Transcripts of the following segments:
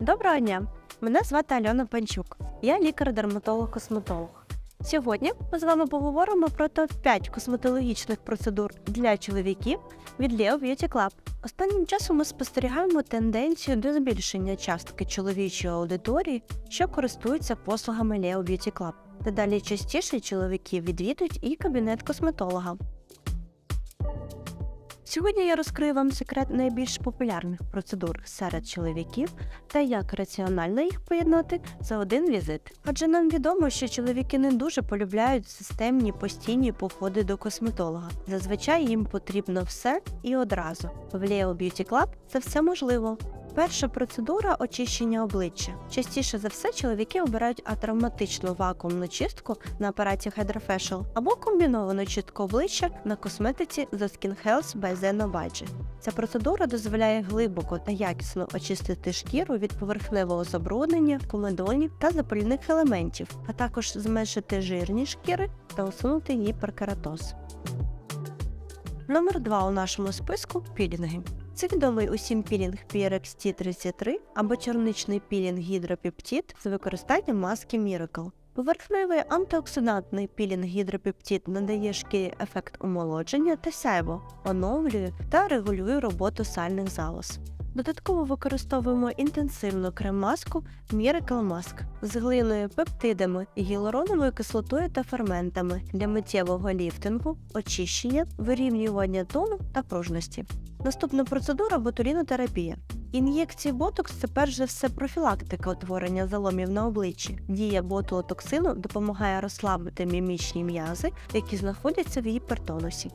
Доброго дня! Мене звати Альона Панчук. Я лікар-дерматолог-косметолог. Сьогодні ми з вами поговоримо про топ-5 косметологічних процедур для чоловіків від Leo Beauty Club. Останнім часом ми спостерігаємо тенденцію до збільшення частки чоловічої аудиторії, що користуються послугами Leo Beauty Club. Дедалі частіше чоловіки відвідують і кабінет косметолога. Сьогодні я розкрию вам секрет найбільш популярних процедур серед чоловіків та як раціонально їх поєднати за один візит. Адже нам відомо, що чоловіки не дуже полюбляють системні постійні походи до косметолога. Зазвичай їм потрібно все і одразу. В Leo Beauty Club це все можливо. Перша процедура очищення обличчя. Частіше за все чоловіки обирають атравматичну вакуумну чистку на апараті Hydrofacial або комбіновану чистку обличчя на косметиці The Skin Health by Zeno Budget. Ця процедура дозволяє глибоко та якісно очистити шкіру від поверхневого забруднення, комедонів та запальних елементів, а також зменшити жирність шкіри та усунути гіперкератоз. Номер 2 у нашому списку пілінги. Це відомий усім пілінг PRX T33 або чорничний пілінг гідропептид з використанням маски Miracle. Поверхневий антиоксидантний пілінг гідропептид надає шкірі ефект омолодження та сяйво, оновлює та регулює роботу сальних залоз. Додатково використовуємо інтенсивну крем-маску Miracle Mask з глиною, пептидами, гіалуроновою кислотою та ферментами для миттєвого ліфтингу, очищення, вирівнювання тону та пружності. Наступна процедура ботулінотерапія. Ін'єкції ботокс це перш за все профілактика утворення заломів на обличчі. Дія ботулотоксину допомагає розслабити мімічні м'язи, які знаходяться в гіпертонусі.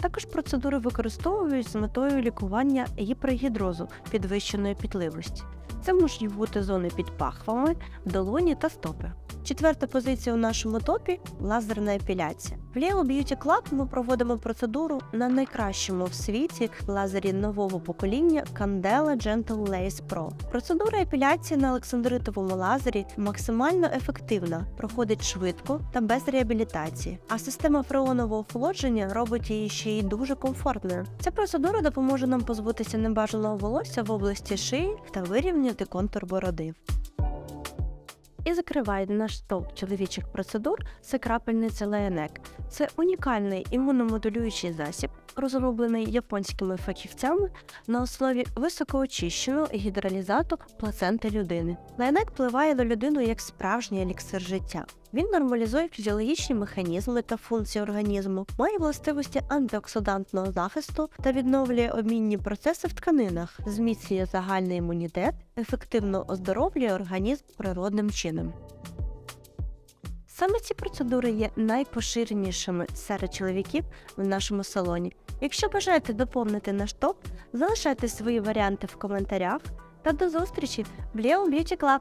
Також процедури використовують з метою лікування гіпергідрозу підвищеної пітливості. Це можуть бути зони під пахвами, долоні та стопи. Четверта позиція у нашому топі лазерна епіляція. В Leo Beauty Club ми проводимо процедуру на найкращому в світі лазері нового покоління Candela Gentle Lace Pro. Процедура епіляції на олександритовому лазері максимально ефективна, проходить швидко та без реабілітації. А система фреонового охолодження робить її ще й дуже комфортною. Ця процедура допоможе нам позбутися небажаного волосся в області шиї та вирівняти контур бороди. І закриває наш топ чоловічих процедур це крапельниця Леонек. Це унікальний імуномодулюючий засіб, розроблений японськими фахівцями на основі високоочищеного гідролізату плаценти людини. Леонек впливає на людину як справжній еліксир життя. Він нормалізує фізіологічні механізми та функції організму, має властивості антиоксидантного захисту та відновлює обмінні процеси в тканинах, зміцнює загальний імунітет, ефективно оздоровлює організм природним чином. Саме ці процедури є найпоширенішими серед чоловіків в нашому салоні. Якщо бажаєте доповнити наш топ, залишайте свої варіанти в коментарях та до зустрічі в Leo Beauty Club!